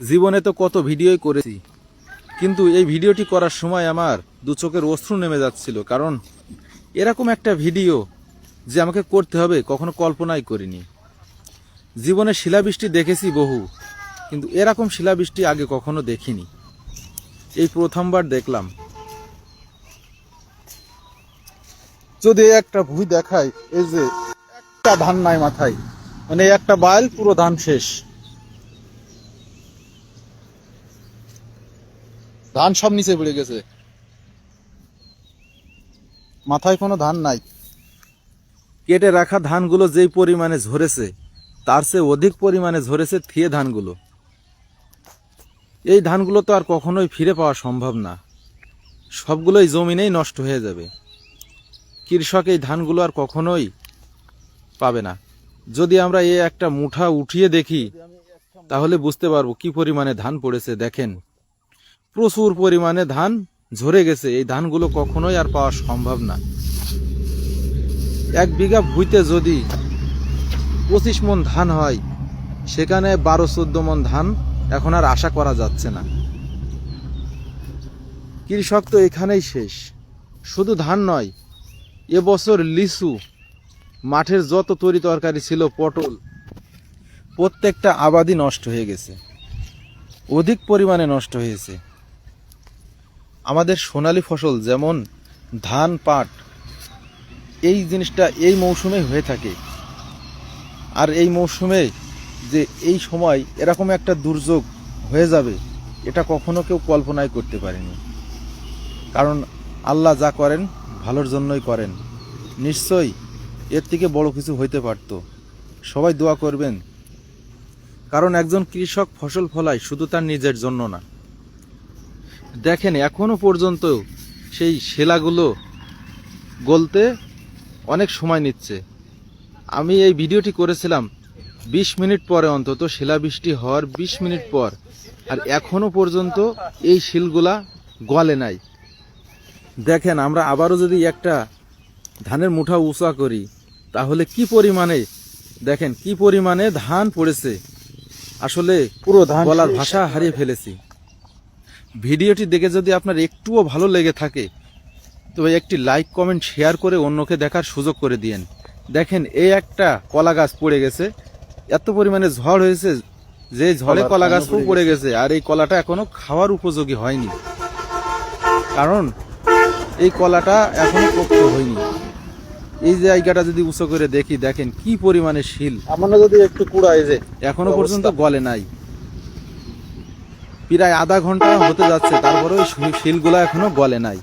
জীবনে তো কত ভিডিওই করেছি। কিন্তু এই ভিডিওটি করার সময় আমার দু চোখের অশ্রু নেমে যাচ্ছিল, কারণ এরকম একটা ভিডিও যে আমাকে করতে হবে কখনো কল্পনাই করিনি। জীবনে শিলাবৃষ্টি দেখেছি বহু, কিন্তু এরকম শিলাবৃষ্টি আগে কখনো দেখিনি। এই প্রথমবার দেখলাম। যদি একটা ভুই দেখায়, এই যে একটা ধান নাই মাথায় মানে একটা বাইল পুরো ধান শেষ। ধান সব নিচে পড়ে গেছে। মাথায় কোনো ধান নাই। কেটে রাখা ধানগুলো যেই পরিমাণে ঝরেছে, তার চেয়ে অধিক পরিমাণে ঝরেছে থিয়ে ধানগুলো। এই ধানগুলো তো আর কখনোই ফিরে পাওয়া সম্ভব না। সবগুলোই জমিনেই নষ্ট হয়ে যাবে। কৃষক এই ধানগুলো আর কখনোই পাবে না। যদি আমরা এই একটা মুঠা উঠিয়ে দেখি, তাহলে বুঝতে পারব কি পরিমাণে ধান পড়েছে, দেখেন। প্রচুর পরিমাণে ধান ঝরে গেছে। এই ধানগুলো কখনোই আর পাওয়া সম্ভব না। এক বিঘা ভুইতে যদি পঁচিশ মন ধান হয়, সেখানে বারো চোদ্দ মন ধান এখন আর আশা করা যাচ্ছে না। কৃষক তো এখানেই শেষ। শুধু ধান নয়, এবছর লিচু, মাঠের যত তরি তরকারি ছিল, পটল, প্রত্যেকটা আবাদি নষ্ট হয়ে গেছে। অধিক পরিমাণে নষ্ট হয়েছে। আমাদের সোনালি ফসল যেমন ধান, পাট, এই জিনিসটা এই মৌসুমে হয়ে থাকে। আর এই মৌসুমে যে এই সময় এরকম একটা দুর্যোগ হয়ে যাবে, এটা কখনো কেউ কল্পনাই করতে পারেনি। কারণ আল্লাহ যা করেন, ভালোর জন্যই করেন। নিশ্চয়ই এর থেকে বড় কিছু হইতে পারতো। সবাই দোয়া করবেন। কারণ একজন কৃষক ফসল ফলায় শুধু তার নিজের জন্য না। দেখেন এখনও পর্যন্ত সেই শিলাগুলো গলতে অনেক সময় নিচ্ছে। আমি এই ভিডিওটি করেছিলাম বিশ মিনিট পরে অন্তত শিলাবৃষ্টি হওয়ার বিশ মিনিট পর। আর এখনও পর্যন্ত এই শিলগুলা গলে নাই। দেখেন আমরা আবারও যদি একটা ধানের মুঠা উঁচা করি তাহলে কি পরিমাণে দেখেন কি পরিমাণে ধান পড়েছে। আসলে পুরো ধান বলার ভাষা হারিয়ে ফেলেছি। ভিডিওটি দেখে যদি আপনার একটুও ভালো লেগে থাকে তবে একটি লাইক কমেন্ট শেয়ার করে অন্যকে দেখার সুযোগ করে দিয়েন। দেখেন এই একটা কলা গাছ পড়ে গেছে। এত পরিমাণে ঝড় হয়েছে যে ঝড়ে কলা গাছ পড়ে গেছে। আর এই কলাটা এখনও খাওয়ার উপযোগী হয়নি। কারণ এই কলাটা এখনও পোক্ত হয়নি। এই জায়গাটা যদি উঁচু করে দেখি দেখেন কি পরিমাণে শিল। আমরা যদি একটু কুড়াই যে এখনও। পর্যন্ত গলে নাই। প্রায় আধা ঘণ্টা হতে যাচ্ছে তারপরেও শিলগুলো এখনও গলে নাই।